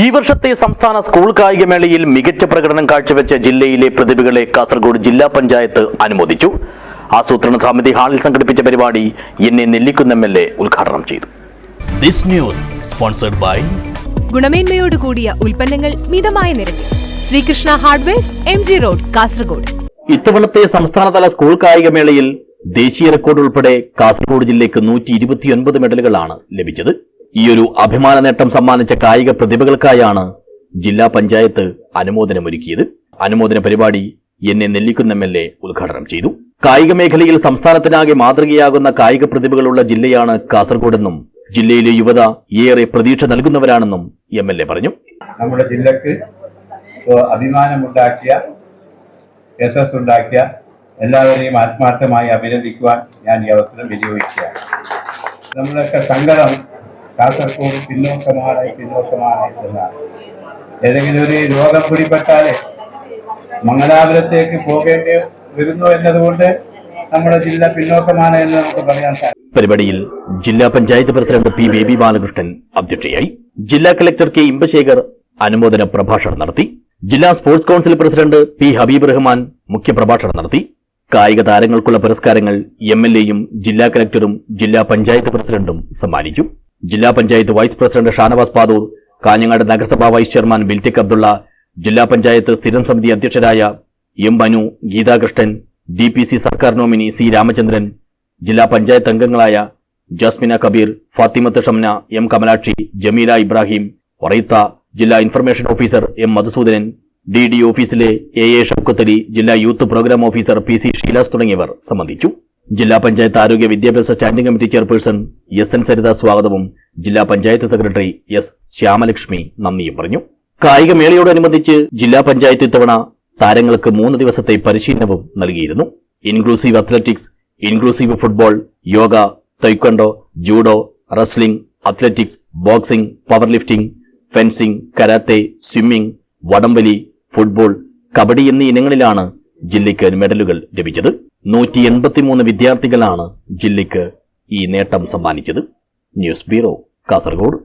ഈ വർഷത്തെ സംസ്ഥാന സ്കൂൾ കായികമേളയിൽ മികച്ച പ്രകടനം കാഴ്ചവെച്ച ജില്ലയിലെ പ്രതിഭകളെ കാസർഗോഡ് ജില്ലാ പഞ്ചായത്ത് അനുമോദിച്ചു. ആസൂത്രണ സമിതി ഹാളിൽ സംഘടിപ്പിച്ച പരിപാടി എന്നെ നെല്ലിക്കുന്ന എം എൽ എ ഉദ്ഘാടനം ചെയ്തു. This news sponsored by ഗുണമേന്മയോട് കൂടിയ ഉൽപ്പന്നങ്ങൾ മിതമായ നിരക്കിൽ. Sreekrishna hardwares M G road Kasaragod. ഇത്തവണത്തെ സംസ്ഥാനതല സ്കൂൾ കായികമേളയിൽ ദേശീയ റെക്കോർഡ് ഉൾപ്പെടെ കാസർഗോഡ് ജില്ലയ്ക്ക് നൂറ്റി ഇരുപത്തിയൊൻപത് മെഡലുകളാണ് ലഭിച്ചത്. ഈയൊരു അഭിമാന നേട്ടം സമ്മാനിച്ച കായിക പ്രതിഭകൾക്കായാണ് ജില്ലാ പഞ്ചായത്ത് അനുമോദനമൊരുക്കിയത്. അനുമോദന പരിപാടി N A Nellikkunnu M L A ഉദ്ഘാടനം ചെയ്തു. കായിക മേഖലയിൽ സംസ്ഥാനത്തിനാകെ മാതൃകയാകുന്ന കായിക പ്രതിഭകളുള്ള ജില്ലയാണ് കാസർഗോഡെന്നും ജില്ലയിലെ യുവത ഏറെ പ്രതീക്ഷ നൽകുന്നവരാണെന്നും എം എൽ എ പറഞ്ഞു. നമ്മുടെ ജില്ലക്ക് അഭിമാനമുണ്ടാക്കിയ യശസ് ഉണ്ടാക്കിയ എല്ലാവരെയും ആത്മാർത്ഥമായി അഭിനന്ദിക്കുവാൻ ഞാൻ ഈ അവസരം വിനിയോഗിക്കുകയാണ്. നമ്മളൊക്കെ സങ്കടം കാസർഗോഡ് പിന്നോക്കമാണ് പിന്നോക്കമാണ് എന്നാണ് ഏതെങ്കിലും ഒരു രോഗം പിടിപെട്ടാൽ മംഗലാപുരത്തേക്ക് പോകേണ്ടി വരുന്നു എന്നതുകൊണ്ട് നമ്മുടെ ജില്ല പിന്നോക്കമാണ് എന്ന് നമുക്ക് പറയാൻ സാധിക്കും. പരിപാടിയിൽ ജില്ലാ പഞ്ചായത്ത് പ്രസിഡന്റ് പി ബേബി ബാലകൃഷ്ണൻ അധ്യക്ഷയായി ജില്ലാ കളക്ടർ കെ ഇമ്പശേഖർ അനുമോദന പ്രഭാഷണം നടത്തി ജില്ലാ sports council president P Habeeb Rahman മുഖ്യപ്രഭാഷണം നടത്തി കായിക താരങ്ങൾക്കുള്ള പുരസ്കാരങ്ങൾ എം എൽ എയും ജില്ലാ കളക്ടറും ജില്ലാ പഞ്ചായത്ത് പ്രസിഡന്റും സമ്മാനിച്ചു ജില്ലാ പഞ്ചായത്ത് വൈസ് പ്രസിഡന്റ് ഷാനവാസ് പാദൂർ കാഞ്ഞങ്ങാട് നഗരസഭാ വൈസ് ചെയർമാൻ ബിൽറ്റിക് അബ്ദുള്ള ജില്ലാ പഞ്ചായത്ത് സ്ഥിരം സമിതി അധ്യക്ഷരായ M Manu Geethakrishnan D P C സർക്കാർ നോമിനി സി രാമചന്ദ്രൻ ജില്ലാ പഞ്ചായത്ത് അംഗങ്ങളായ ജാസ്മിന കബീർ ഫാത്തിമത്ത് ഷംന എം കമലാക്ഷി ജമീല ഇബ്രാഹിം വറൈത്ത ജില്ലാ information officer M Madhusoodanan D D ഓഫീസിലെ എ എ ഷൌക്കത്തലി ജില്ലാ youth programme officer P C Sheelas തുടങ്ങിയവർ സംബന്ധിച്ചു. ജില്ലാ പഞ്ചായത്ത് ആരോഗ്യ വിദ്യാഭ്യാസ standing committee chairperson S N Saritha സ്വാഗതവും ജില്ലാ പഞ്ചായത്ത് സെക്രട്ടറി എസ് ശ്യാമലക്ഷ്മി നന്ദിയും പറഞ്ഞു. കായികമേളയോടനുബന്ധിച്ച് ജില്ലാ പഞ്ചായത്ത് ഇത്തവണ താരങ്ങൾക്ക് മൂന്ന് ദിവസത്തെ പരിശീലനവും നൽകിയിരുന്നു. Inclusive athletics inclusive football yoga taekwondo judo wrestling athletics boxing power lifting fencing karate swimming വടംവലി ഫുട്ബോൾ കബഡി എന്നീ ഇനങ്ങളിലാണ് ജില്ലയ്ക്ക് മെഡലുകൾ ലഭിച്ചത് നൂറ്റി എൺപത്തിമൂന്ന് വിദ്യാർത്ഥികളാണ് ജില്ലയ്ക്ക് ഈ നേട്ടം സമ്മാനിച്ചത്. News bureau Kasaragod.